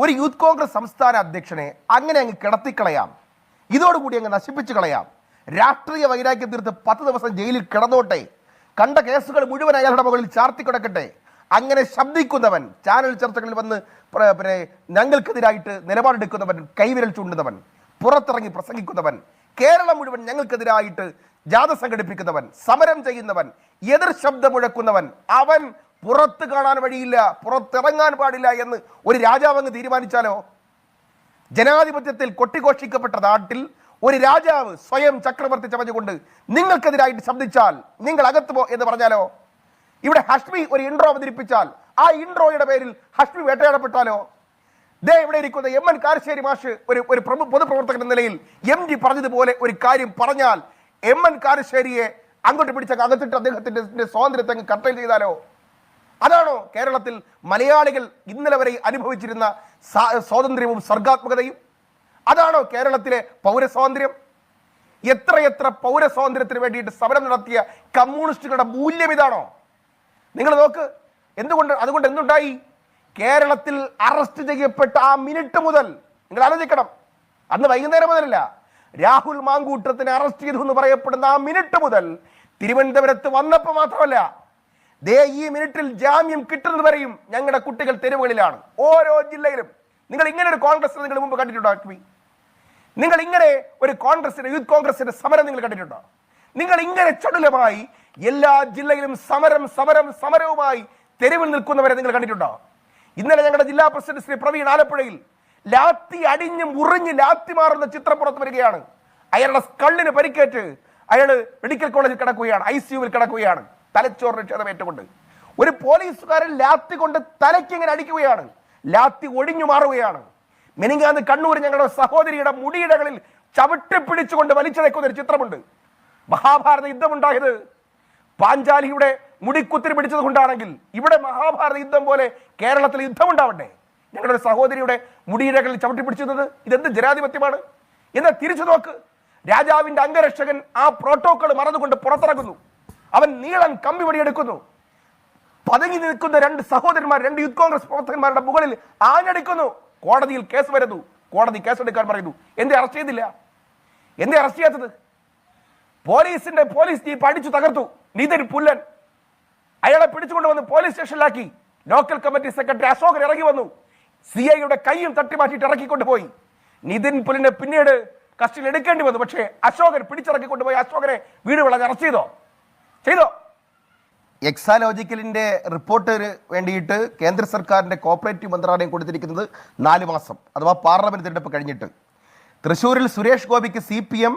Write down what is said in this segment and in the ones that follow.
ഒരു യൂത്ത് കോൺഗ്രസ് സംസ്ഥാന അധ്യക്ഷനെ അങ്ങനെ അങ്ങ് കിടത്തിക്കളയാം. ഇതോടുകൂടി അങ്ങ് നശിപ്പിച്ചു കളയാം. രാഷ്ട്രീയ വൈരാഗ്യം തീർത്ത് പത്ത് ദിവസം ജയിലിൽ കിടന്നോട്ടെ. കണ്ട കേസുകൾ മുഴുവൻ അയാളുടെ മുകളിൽ ചാർത്തി കിടക്കട്ടെ. അങ്ങനെ ശബ്ദിക്കുന്നവൻ ചാനൽ ചർച്ചകളിൽ വന്ന് പിന്നെ ഞങ്ങൾക്കെതിരായിട്ട് നിലപാടെടുക്കുന്നവൻ കൈവിരൽ ചൂണ്ടുന്നവൻ പുറത്തിറങ്ങി പ്രസംഗിക്കുന്നവൻ കേരളം മുഴുവൻ ഞങ്ങൾക്കെതിരായിട്ട് ജാഥ സംഘടിപ്പിക്കുന്നവൻ സമരം ചെയ്യുന്നവൻ എതിർ ശബ്ദം മുഴക്കുന്നവൻ അവൻ പുറത്ത് കാണാൻ വഴിയില്ല പുറത്തിറങ്ങാൻ പാടില്ല എന്ന് ഒരു രാജാവ് അങ്ങ് തീരുമാനിച്ചാലോ? ജനാധിപത്യത്തിൽ കൊട്ടിഘോഷിക്കപ്പെട്ട നാട്ടിൽ ഒരു രാജാവ് സ്വയം ചക്രവർത്തി ചമഞ്ഞുകൊണ്ട് നിങ്ങൾക്കെതിരായിട്ട് ശബ്ദിച്ചാൽ നിങ്ങൾ അകത്ത് പോ എന്ന് പറഞ്ഞാലോ? ഇവിടെ ഹഷ്മി ഒരു ഇൻട്രോ അവതരിപ്പിച്ചാൽ ആ ഇൻട്രോയുടെ പേരിൽ ഹഷ്മി വേട്ടയാടപ്പെട്ടാലോ? ദേ ഇവിടെ ഇരിക്കുന്ന എം എൻ കാരശ്ശേരി മാഷ് ഒരു ഒരു പ്രമു പൊതുപ്രവർത്തകൻ എന്ന നിലയിൽ എം ജി പറഞ്ഞതുപോലെ ഒരു കാര്യം പറഞ്ഞാൽ എം എൻ കാരശ്ശേരിയെ അങ്ങോട്ട് പിടിച്ച അകത്തിട്ട് അദ്ദേഹത്തിന്റെ സ്വാതന്ത്ര്യത്തെ കട്ടയിൽ ചെയ്താലോ? അതാണോ കേരളത്തിൽ മലയാളികൾ ഇന്നലെ വരെ അനുഭവിച്ചിരുന്ന സ്വാതന്ത്ര്യവും സർഗാത്മകതയും? അതാണോ കേരളത്തിലെ പൗരസ്വാതന്ത്ര്യം? എത്രയെത്ര പൗരസ്വാതന്ത്ര്യത്തിന് വേണ്ടിയിട്ട് സമരം നടത്തിയ കമ്മ്യൂണിസ്റ്റുകളുടെ മൂല്യം ഇതാണോ? നിങ്ങൾ നോക്ക് എന്തുകൊണ്ട് അതുകൊണ്ട് എന്തുണ്ടായി? കേരളത്തിൽ അറസ്റ്റ് ചെയ്യപ്പെട്ട ആ മിനിറ്റ് മുതൽ നിങ്ങൾ ആലോചിക്കണം അന്ന് വൈകുന്നേരം മുതലല്ല രാഹുൽ മാങ്കൂട്ടത്തിന് അറസ്റ്റ് ചെയ്തു എന്ന് പറയപ്പെടുന്ന ആ മിനിറ്റ് മുതൽ തിരുവനന്തപുരത്ത് വന്നപ്പോൾ മാത്രമല്ല ദേ ഈ മിനിറ്റിൽ ജാമ്യം കിട്ടുന്നത് വരെയും ഞങ്ങളുടെ കുട്ടികൾ തെരുവുകളിലാണ്. ഓരോ ജില്ലയിലും. നിങ്ങൾ ഇങ്ങനെ ഒരു കോൺഗ്രസ് നിങ്ങൾ മുമ്പ് കണ്ടിട്ടുണ്ടോ ആക്മി? നിങ്ങൾ ഇങ്ങനെ ഒരു കോൺഗ്രസിന്റെ യൂത്ത് കോൺഗ്രസിന്റെ സമരം നിങ്ങൾ കണ്ടിട്ടുണ്ടോ? നിങ്ങൾ ഇങ്ങനെ ചടുലമായി എല്ലാ ജില്ലയിലും സമരം സമരം സമരവുമായി തെരുവിൽ നിൽക്കുന്നവരെ നിങ്ങൾ കണ്ടിട്ടുണ്ടോ? ഇന്നലെ ഞങ്ങളുടെ ജില്ലാ പ്രസിഡന്റ് ശ്രീ പ്രവീൺ ആലപ്പുഴയിൽ ലാത്തി അടിഞ്ഞ് മുറിഞ്ഞ് ലാത്തി മാറുന്ന ചിത്രം പുറത്തു വരികയാണ്. അയാളുടെ കള്ളിന് പരിക്കേറ്റ് അയാൾ മെഡിക്കൽ കോളേജിൽ കിടക്കുകയാണ് ഐ കിടക്കുകയാണ്. തലച്ചോറിന് ക്ഷതമേറ്റുകൊണ്ട് ഒരു പോലീസുകാരൻ ലാത്തി കൊണ്ട് തലയ്ക്ക് ഇങ്ങനെ അടിക്കുകയാണ്. ലാത്തി ഒഴിഞ്ഞു മാറുകയാണ്. മെനിങ്ങാന്ന് കണ്ണൂർ ഞങ്ങളുടെ സഹോദരിയുടെ മുടിയിടകളിൽ ചവിട്ടി പിടിച്ചുകൊണ്ട് നിൽക്കുന്ന ഒരു ചിത്രമുണ്ട്. മഹാഭാരത യുദ്ധമുണ്ടായത് പാഞ്ചാലിയുടെ മുടിക്കുത്തിരി പിടിച്ചത് കൊണ്ടാണെങ്കിൽ ഇവിടെ മഹാഭാരത യുദ്ധം പോലെ കേരളത്തിൽ യുദ്ധമുണ്ടാവട്ടെ ഞങ്ങളുടെ സഹോദരിയുടെ മുടിയിടകളിൽ ചവിട്ടി പിടിച്ചത് ഇതെന്ത് ജനാധിപത്യമാണ്? എന്നാൽ തിരിച്ചു നോക്ക്. രാജാവിന്റെ അംഗരക്ഷകൻ ആ പ്രോട്ടോക്കോൾ മറന്നുകൊണ്ട് പുറത്തിറങ്ങുന്നു. അവൻ നീളൻ കമ്പി വടിയെടുക്കുന്നു പതുങ്ങി നിൽക്കുന്ന രണ്ട് സഹോദരന്മാർ രണ്ട് യൂത്ത് കോൺഗ്രസ് പ്രവർത്തകന്മാരുടെ മുകളിൽ ആഞ്ഞടിക്കുന്നു. കോടതിയിൽ കേസ് വരുന്നു. കോടതി കേസെടുക്കാൻ പറയുന്നു. എന്തേ അറസ്റ്റ് ചെയ്തില്ല? എന്തേ അറസ്റ്റ് ചെയ്യാത്തത്? പോലീസിന്റെ പോലീസ് ജീപ്പ് അടിച്ചു തകർത്തു. നിതിൻ പുല്ലൻ അയാളെ പിടിച്ചുകൊണ്ട് വന്ന് പോലീസ് സ്റ്റേഷനിലാക്കി. ലോക്കൽ കമ്മിറ്റി സെക്രട്ടറി അശോകൻ ഇറങ്ങി വന്നു. സി ഐയുടെ കൈയും തട്ടി മാറ്റിയിട്ട് ഇറക്കിക്കൊണ്ട് പോയി. നിതിൻ പുലിനെ പിന്നീട് കസ്റ്റഡിയിൽ എടുക്കേണ്ടി വന്നു. പക്ഷേ അശോകൻ പിടിച്ചിറക്കിക്കൊണ്ട് പോയി. അശോകനെ വീട് വിളഞ്ഞ് അറസ്റ്റ് ചെയ്തോ? ചെയ്തോ. എക്സാലോജിക്കലിന്റെ റിപ്പോർട്ടിന് വേണ്ടിയിട്ട് കേന്ദ്ര സർക്കാരിന്റെ കോപ്പറേറ്റീവ് മന്ത്രാലയം കൊടുത്തിരിക്കുന്നത് നാല് മാസം അഥവാ പാർലമെന്റ് തിരഞ്ഞെടുപ്പ് കഴിഞ്ഞിട്ട്. തൃശ്ശൂരിൽ സുരേഷ് ഗോപിക്ക് C P M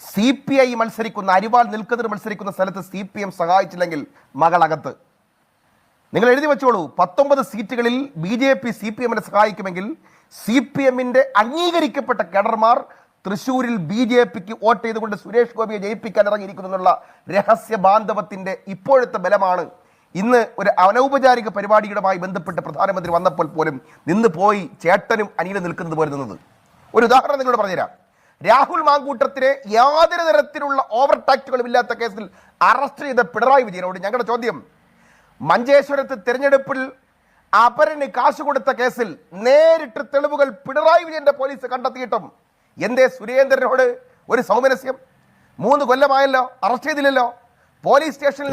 C P I മത്സരിക്കുന്ന അരിവാൾ നിൽക്കതിർ മത്സരിക്കുന്ന സ്ഥലത്ത് സി പി എം സഹായിച്ചില്ലെങ്കിൽ മകളകത്ത്. നിങ്ങൾ എഴുതി വെച്ചോളൂ പത്തൊമ്പത് സീറ്റുകളിൽ B J P C P എമ്മിനെ സഹായിക്കുമെങ്കിൽ സി പി എമ്മിന്റെ അംഗീകരിക്കപ്പെട്ട കേഡർമാർ തൃശൂരിൽ ബി ജെ പിക്ക് വോട്ട് ചെയ്തുകൊണ്ട് സുരേഷ് ഗോപിയെ ജയിപ്പിക്കാൻ ഇറങ്ങിയിരിക്കുന്നു എന്നുള്ള രഹസ്യ ബാന്ധവത്തിന്റെ ഇപ്പോഴത്തെ ബലമാണ്. ഇന്ന് ഒരു അനൗപചാരിക പരിപാടിയുമായി ബന്ധപ്പെട്ട് പ്രധാനമന്ത്രി വന്നപ്പോൾ പോലും നിന്ന് പോയി ചേട്ടനും അനിയനും നിൽക്കുന്നത് പോലെ നിന്നത്. ഒരു ഉദാഹരണം നിങ്ങളോട് പറഞ്ഞുതരാം. രാഹുൽ മാങ്കൂട്ടത്തിനെ യാതൊരു തരത്തിലുള്ള ഓവർ ടാക്റ്റുകളും ഇല്ലാത്ത കേസിൽ അറസ്റ്റ് ചെയ്ത പിണറായി വിജയനോട് ഞങ്ങളുടെ ചോദ്യം. മഞ്ചേശ്വരത്ത് തിരഞ്ഞെടുപ്പിൽ അപരന് കാശ് കൊടുത്ത കേസിൽ നേരിട്ട് തെളിവുകൾ പിണറായി വിജയന്റെ പോലീസ് കണ്ടെത്തിയിട്ടും എന്തേ സുരേന്ദ്രനോട് ഒരു സൗമനസ്യം? മൂന്ന് കൊല്ലമായല്ലോ അറസ്റ്റ് ചെയ്തില്ലല്ലോ. പോലീസ് സ്റ്റേഷനിൽ.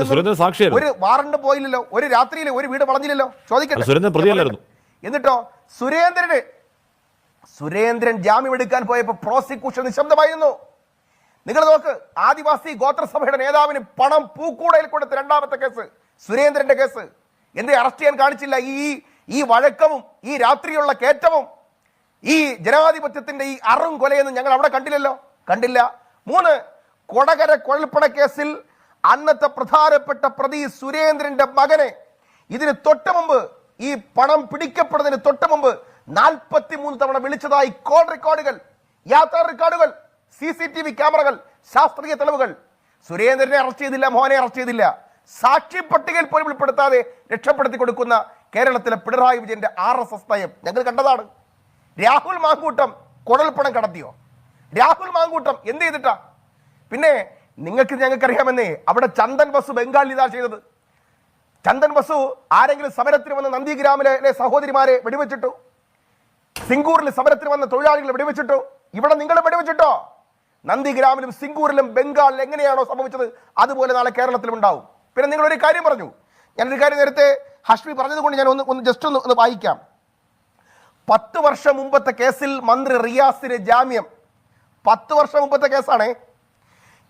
ഒരു വാറണ്ട് പോയില്ലല്ലോ. ഒരു രാത്രിയിൽ ഒരു വീട് വളഞ്ഞില്ലല്ലോ. ചോദിക്കട്ടെ. എന്നിട്ടോ സുരേന്ദ്രന് സുരേന്ദ്രൻ ജാമ്യം എടുക്കാൻ പോയപ്പോൾ പ്രോസിക്യൂഷൻ നിശബ്ദമായിരുന്നു. നിങ്ങൾ നോക്ക് ആദിവാസി ഗോത്രസഭയുടെ നേതാവിന് പണം പൂക്കൂടയിൽ കൊടുത്ത രണ്ടാമത്തെ കേസ് സുരേന്ദ്രന്റെ കേസ്. എന്തേ അറസ്റ്റ് ചെയ്യാൻ കാണിച്ചില്ല? ഈ ഈ വഴക്കവും ഈ രാത്രിയുള്ള കയറ്റവും. ഈ ജനാധിപത്യത്തിന്റെ ഈ അറും കൊലയെന്ന് ഞങ്ങൾ അവിടെ കണ്ടില്ലല്ലോ? കണ്ടില്ല. മൂന്ന് കൊടകര കുഴൽപ്പണ കേസിൽ അന്നത്തെ പ്രധാനപ്പെട്ട പ്രതി സുരേന്ദ്രന്റെ മകനെ ഇതിന് തൊട്ട് മുമ്പ് ഈ പണം പിടിക്കപ്പെടുന്നതിന് തൊട്ട് മുമ്പ് നാൽപ്പത്തി മൂന്ന് തവണ വിളിച്ചതായി കോൾ റെക്കോർഡുകൾ യാത്രാ റെക്കോർഡുകൾ സി സി ടി വി ക്യാമറകൾ ശാസ്ത്രീയ തെളിവുകൾ. സുരേന്ദ്രനെ അറസ്റ്റ് ചെയ്തില്ല മോഹനെ അറസ്റ്റ് ചെയ്തില്ല. സാക്ഷി പട്ടികയിൽ പോലും ഉൾപ്പെടുത്താതെ രക്ഷപ്പെടുത്തി കൊടുക്കുന്ന കേരളത്തിലെ പിണറായി വിജയന്റെ ആർ എസ് എസ് നയം ഞങ്ങൾ കണ്ടതാണ്. രാഹുൽ മാങ്കൂട്ടം കുഴൽപ്പണം കടത്തിയോ? രാഹുൽ മാങ്കൂട്ടം എന്ത് ചെയ്തിട്ടാ? പിന്നെ നിങ്ങൾക്ക് ഞങ്ങൾക്കറിയാമെന്നേ അവിടെ ചന്ദൻ വസു ബംഗാളിൽ ഇതാ ചെയ്തത്. ചന്ദൻ ബസു ആരെങ്കിലും സമരത്തിന് വന്ന് നന്ദിഗ്രാമിലെ സഹോദരിമാരെ വെടിവെച്ചിട്ടു? സിംഗൂറിൽ സമരത്തിന് വന്ന തൊഴിലാളികൾ വെടിവെച്ചിട്ടു? ഇവിടെ നിങ്ങൾ വെടിവെച്ചിട്ടോ? നന്ദിഗ്രാമിലും സിംഗൂറിലും ബംഗാളിൽ എങ്ങനെയാണോ സംഭവിച്ചത്? അതുപോലെ നാളെ കേരളത്തിലും ഉണ്ടാവും. പിന്നെ നിങ്ങളൊരു കാര്യം പറഞ്ഞു. ഞാനൊരു കാര്യം നേരത്തെ ഹഷ്മി പറഞ്ഞതുകൊണ്ട് ഞാൻ ഒന്ന് ഒന്ന് ജസ്റ്റ് ഒന്ന് ഒന്ന് വായിക്കാം. പത്ത് വർഷം മുമ്പത്തെ കേസിൽ മന്ത്രി റിയാസിന് ജാമ്യം. പത്ത് വർഷം മുമ്പത്തെ കേസാണേ.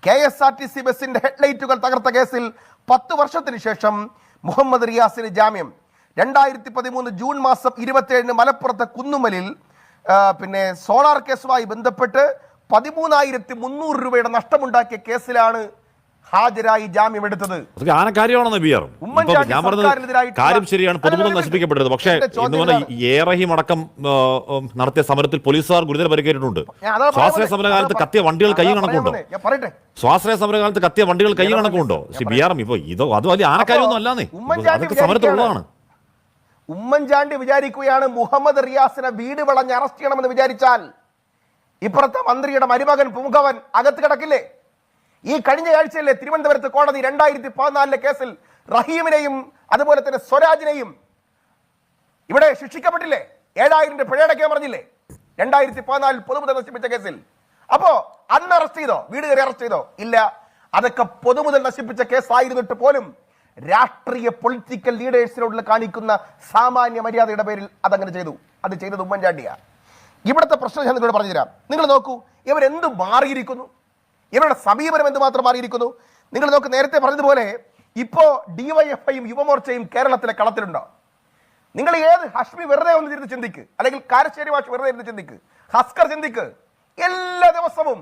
K S R T C ബസിന്റെ ഹെഡ്ലൈറ്റുകൾ തകർത്ത കേസിൽ പത്ത് വർഷത്തിന് ശേഷം മുഹമ്മദ് റിയാസിന് ജാമ്യം. രണ്ടായിരത്തി പതിമൂന്ന് ജൂൺ മാസം ഇരുപത്തിയേഴിന് മലപ്പുറത്തെ കുന്നുമലിൽ പിന്നെ സോളാർ കേസുമായി ബന്ധപ്പെട്ട് പതിമൂന്നായിരത്തി മുന്നൂറ് രൂപയുടെ നഷ്ടമുണ്ടാക്കിയ കേസിലാണ് ഹാജരായി ജാമ്യം എടുത്തത്. ആനക്കാര്യമാണെന്ന് ബി ആർ ഉമ്മൻചാണ്ടി ഞാൻ പറഞ്ഞത് കാര്യം ശരിയാണ് പൊതുമുതൽ നശിപ്പിക്കപ്പെട്ടത് പക്ഷേ എന്റെ ചോദ്യം ഇന്ന് പറഞ്ഞ ഇതാണ്. എ റഹീം അടക്കം നടത്തിയ സമരത്തിൽ പോലീസുകാർ ഗുരുതര പരിക്കേറ്റിട്ടുണ്ട്. സ്വാശ്രയ. സമരകാലത്ത് കത്തിയ വണ്ടികൾ കൈ കണക്കുണ്ടോ? സ്വാശ്രയ സമരകാലത്ത് കത്തിയ വണ്ടികൾ കൈ കണക്കുണ്ടോ? ബിആർഎം ബി ആർ എം ഇപ്പൊ ഇതോ അത് വലിയ ആനക്കാര്യമൊന്നും അല്ലാന്നേ. ഉമ്മൻചാണ്ടി അതൊക്കെ സമരത്തിലുള്ളതാണ്. ഉമ്മൻചാണ്ടി വിചാരിക്കുകയാണ് മുഹമ്മദ് റിയാസിനെ വീട് വളഞ്ഞ് അറസ്റ്റ് ചെയ്യണമെന്ന് വിചാരിച്ചാൽ ഇപ്പുറത്തെ മന്ത്രിയുടെ മരുമകൻ പുമുഖവൻ അകത്ത് കിടക്കില്ലേ? ഈ കഴിഞ്ഞ ആഴ്ചയിലെ തിരുവനന്തപുരത്ത് കോടതി രണ്ടായിരത്തി പതിനാലിലെ കേസിൽ റഹീമിനെയും അതുപോലെ തന്നെ സ്വരാജിനെയും ഇവിടെ ശിക്ഷിക്കപ്പെട്ടില്ലേ? ഏഴായിരം രൂപ പിഴയടക്കാൻ പറഞ്ഞില്ലേ? രണ്ടായിരത്തി പതിനാലിൽ പൊതുമുതൽ നശിപ്പിച്ച കേസിൽ. അപ്പോ അന്ന് അറസ്റ്റ് ചെയ്തോ? വീട് കയറി അറസ്റ്റ് ചെയ്തോ? ഇല്ല. അതൊക്കെ പൊതുമുതൽ നശിപ്പിച്ച കേസായിരുന്നിട്ട് പോലും രാഷ്ട്രീയ പൊളിറ്റിക്കൽ ലീഡേഴ്സിനോട് കാണിക്കുന്ന സാമാന്യ മര്യാദയുടെ പേരിൽ അതങ്ങനെ ചെയ്തു. അത് ചെയ്തത് ഉമ്മൻചാണ്ടിയാണ് ഇവിടുത്തെ പ്രശ്നം ഞാൻ നിങ്ങളോട് പറഞ്ഞുതരാം. നിങ്ങൾ നോക്കൂ ഇവരെന്ത് മാറിയിരിക്കുന്നു? ഇവരുടെ സമീപനം എന്തുമാത്രം മാറിയിരിക്കുന്നു? നിങ്ങൾ നോക്ക് നേരത്തെ പറഞ്ഞതുപോലെ ഇപ്പോ ഡിവൈഎഫ്ഐയും യുവമോർച്ചയും കേരളത്തിലെ കളത്തിലുണ്ടോ? നിങ്ങൾ ഏത് ഹഷ്മി വെറുതെ ഒന്ന് ഇരുന്ന് ചിന്തിക്ക്. അല്ലെങ്കിൽ കാരശ്ശേരി ഭാഷ വെറുതെ ഇരുന്ന് ചിന്തിക്ക്. ഹസ്കർ ചിന്തിക്ക്. എല്ലാ ദിവസവും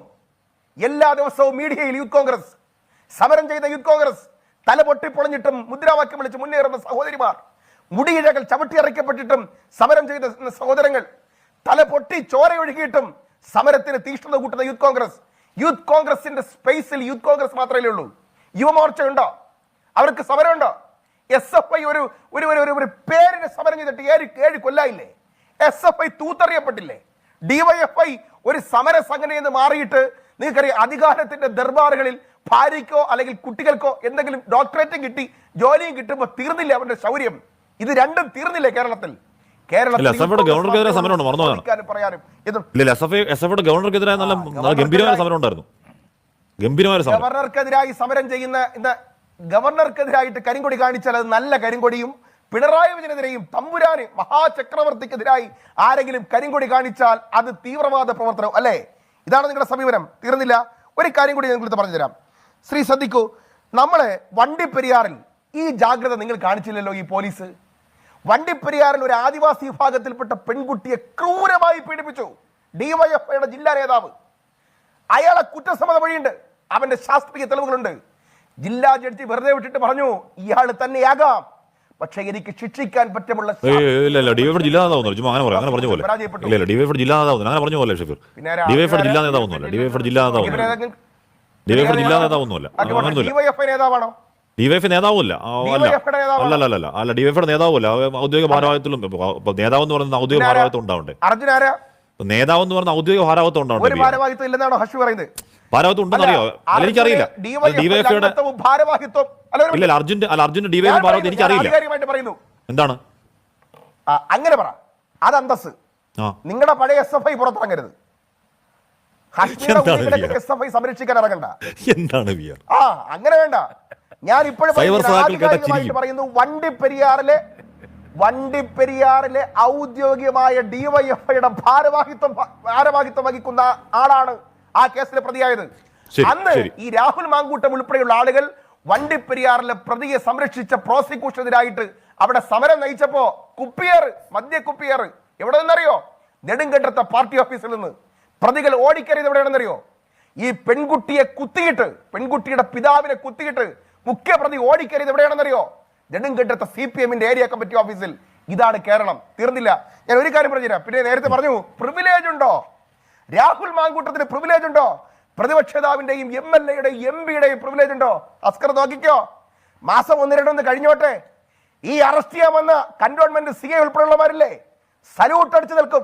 എല്ലാ ദിവസവും മീഡിയയിൽ യൂത്ത് കോൺഗ്രസ് സമരം ചെയ്ത യൂത്ത് കോൺഗ്രസ് തല പൊട്ടിപ്പൊളഞ്ഞിട്ടും മുദ്രാവാക്യം വിളിച്ച് മുന്നേറുന്ന സഹോദരിമാർ മുടിയിഴകൾ ചവിട്ടിയറയ്ക്കപ്പെട്ടിട്ടും സമരം ചെയ്ത സഹോദരങ്ങൾ തല പൊട്ടി ചോരയൊഴുകിയിട്ടും സമരത്തിന് തീഷ്ണത കൂട്ടുന്ന യൂത്ത് കോൺഗ്രസ് യൂത്ത് കോൺഗ്രസിന്റെ സ്പേസിൽ യൂത്ത് കോൺഗ്രസ് മാത്രമേ ഉള്ളൂ. യുവമോർച്ച ഉണ്ടോ അവർക്ക് സമരമുണ്ടോ? എസ് എഫ് ഐ ഒരു ഒരു ഒരു ഒരു- പേരിന് സമരം ചെയ്തിട്ട് ഏഴ് ഏഴ് കൊല്ലായില്ലേ? എസ് എഫ് ഐ തൂത്തറിയപ്പെട്ടില്ലേ? ഡിവൈഎഫ്ഐ ഒരു സമര സംഘടനയെന്ന് മാറിയിട്ട് നിങ്ങൾക്കറിയാം അധികാരത്തിന്റെ ദർബാറുകളിൽ ഭാര്യയ്ക്കോ അല്ലെങ്കിൽ കുട്ടികൾക്കോ എന്തെങ്കിലും ഡോക്ടറേറ്റും കിട്ടി ജോലിയും കിട്ടുമ്പോൾ തീർന്നില്ല അവരുടെ ശൗര്യം? ഇത് രണ്ടും തീർന്നില്ലേ കേരളത്തിൽ? ഗവർണർക്കെതിരെ സമരം ഗവർണർക്കെതിരായ നല്ല ഗംഭീരമായ സമരം ഉണ്ടായിരുന്നു. ഗംഭീരമായ സമരം. ഗവർണർക്കെതിരായി സമരം ചെയ്യുന്ന ഇന്ന് ഗവർണർക്കെതിരായിട്ട് കരിങ്കൊടി കാണിച്ചാൽ അത് നല്ല കരിങ്കൊടിയും പിണറായി വിജയനെതിരെയും തമ്പുരാന് മഹാചക്രവർത്തിക്കെതിരായി ആരെങ്കിലും കരിങ്കൊടി കാണിച്ചാൽ അത് തീവ്രവാദ പ്രവർത്തനം അല്ലേ? ഇതാണ് നിങ്ങളുടെ സമീപനം. തീർന്നില്ല. ഒരു കാര്യം കൂടി നിങ്ങൾക്ക് പറഞ്ഞു തരാം ശ്രീ ശ്രദ്ധിക്കൂ. നമ്മളെ വണ്ടിപ്പെരിയാറിൽ ഈ ജാഗ്രത നിങ്ങൾ കാണിച്ചില്ലല്ലോ ഈ പോലീസ്? വണ്ടിപ്പെരിയാറിൽ ഒരു ആദിവാസി വിഭാഗത്തിൽപ്പെട്ട പെൺകുട്ടിയെ ക്രൂരമായി പീഡിപ്പിച്ചു. ഡിവൈഎഫ്ഐയുടെ ജില്ലാ നേതാവ്. അയാളെ കുറ്റസമ്മത വഴിയുണ്ട്. അവന്റെ ശാസ്ത്രീയ തെളിവുകളുണ്ട്. ജില്ലാ ജഡ്ജി വെറുതെ വിട്ടിട്ട് പറഞ്ഞു ഇയാൾ തന്നെയാകാം. പക്ഷെ എനിക്ക് ശിക്ഷിക്കാൻ പറ്റുമുള്ള ജില്ലാ നേതാവൊന്നുമല്ല ഡിവൈഫ് നേതാവല്ല. ആ, അല്ല. ഡിവൈഫയുടെ നേതാവുമല്ല ഔദ്യോഗിക ഭാരവാഹിത്വം നേതാവ് എന്ന് പറയുന്ന ഔദ്യോഗിക? ഭാരവാഹിത്വം ഉണ്ടാവണ്ടേ? നേതാവ് എന്ന് പറയുന്ന ഔദ്യോഗിക ഭാരവാഹിത്വം ഉണ്ടാവണ്ടേ ഭാരവാഹിത്വം ഉണ്ടെന്ന് അറിയോ അല്ല എനിക്കറിയില്ല. ഡിവൈഫയുടെ ഇല്ല അർജുന്റെ അല്ല അർജുന്റെ ഡിവൈഫ് ഭാരവാഹിത്വം എനിക്കറിയില്ല. എന്താണ്? അങ്ങനെ പറ. അത് അന്തസ് നിങ്ങളുടെ പഴയ എസ് എഫ് ഐ പുറത്തിറങ്ങരുത്. സംരക്ഷിക്കാൻ ഇറങ്ങണ്ട. എന്താണ് ആ അങ്ങനെ വേണ്ട. ഞാൻ ഇപ്പോഴും പറയുന്നു, വണ്ടി പെരിയാറിലെ വണ്ടി പെരിയാറിലെ പറയുന്നു വണ്ടിപ്പെരിയാറിലെ വണ്ടിപ്പെരിയാറിലെ ഔദ്യോഗികമായ ഡിവൈഎഫ്ഐയുടെ ഭാരവാഹിത്വം ഭാരവാഹിത്വം വഹിക്കുന്ന ആളാണ് ആ കേസിലെ പ്രതിയായത്. അന്ന് ഈ രാഹുൽ മാങ്കൂട്ടം ഉൾപ്പെടെയുള്ള ആളുകൾ വണ്ടിപ്പെരിയാറിലെ പ്രതിയെ സംരക്ഷിച്ച പ്രോസിക്യൂഷനെതിരായിട്ട് അവിടെ സമരം നയിച്ചപ്പോ കുപ്പിയർ മദ്യ കുപ്പിയർ എവിടെ നിന്നറിയോ? നെടുങ്കണ്ടത്തെ പാർട്ടി ഓഫീസിൽ നിന്ന്. പ്രതികൾ ഓടിക്കറിയത് എവിടെയാണെന്നറിയോ? ഈ പെൺകുട്ടിയെ കുത്തിയിട്ട് പെൺകുട്ടിയുടെ പിതാവിനെ കുത്തിയിട്ട് മുഖ്യപ്രതി ഓടിക്കരുത് എവിടെയാണെന്നറിയോ? നെടുങ്കണ്ടത്തെ സി പി എമ്മിന്റെ ഏരിയ കമ്മിറ്റി ഓഫീസിൽ ഇതാണ് കേരളം. തീർന്നില്ല. ഞാൻ ഒരു കാര്യം പറഞ്ഞുതരാം. പിന്നെ നേരത്തെ പറഞ്ഞു പ്രിവിലേജ് ഉണ്ടോ? രാഹുൽ മാങ്കൂട്ടത്തിന് പ്രിവിലേജ് ഉണ്ടോ? പ്രതിപക്ഷ നേതാവിന്റെയും എം എൽ എയുടെയും എം പിയുടെയും പ്രിവിലേജ് ഉണ്ടോ? അസ്കർ നോക്കിക്കോ. മാസം ഒന്ന് രണ്ടൊന്ന് കഴിഞ്ഞോട്ടെ. ഈ അറസ്റ്റ് ചെയ്യാമെന്ന കന്റോൺമെന്റ് സി എ ഉൾപ്പെടെയുള്ളവരില്ലേ? സല്യൂട്ട് അടിച്ചു നിൽക്കും.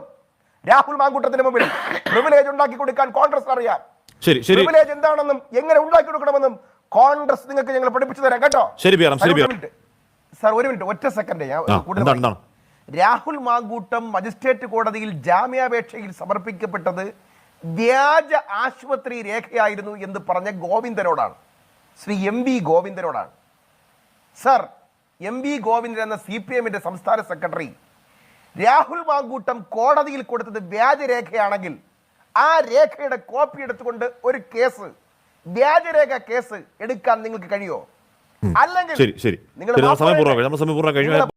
രാഹുൽ മാങ്കൂട്ടത്തിന് മുമ്പിൽ പ്രിവിലേജ് ഉണ്ടാക്കി കൊടുക്കാൻ കോൺഗ്രസ് അറിയാം പ്രിവിലേജ് എന്താണെന്നും എങ്ങനെ ഉണ്ടാക്കി കൊടുക്കണമെന്നും കോൺഗ്രസ് നിങ്ങൾക്ക് ഞങ്ങൾ പഠിപ്പിച്ചു തരാം കേട്ടോ? ശരി. സാർ ഒരു മിനിറ്റ്. ഒറ്റ സെക്കൻഡ് ഞാൻ കൂടുതൽ? രാഹുൽ മാങ്കൂട്ടം മജിസ്ട്രേറ്റ് കോടതിയിൽ ജാമ്യാപേക്ഷയിൽ സമർപ്പിക്കപ്പെട്ടത് വ്യാജ ആശുപത്രി രേഖയായിരുന്നു എന്ന് പറഞ്ഞ ഗോവിന്ദനോടാണ്. ശ്രീ എം വി ഗോവിന്ദനോടാണ്. സർ എം വി ഗോവിന്ദൻ എന്ന സി പി എമ്മിന്റെ സംസ്ഥാന സെക്രട്ടറി രാഹുൽ മാങ്കൂട്ടം കോടതിയിൽ കൊടുത്തത് വ്യാജരേഖയാണെങ്കിൽ ആ രേഖയുടെ കോപ്പി എടുത്തുകൊണ്ട് ഒരു കേസ് വ്യാജരേഖ കേസ് എടുക്കാൻ നിങ്ങൾക്ക് കഴിയുമോ അല്ലെങ്കിൽ നിങ്ങൾ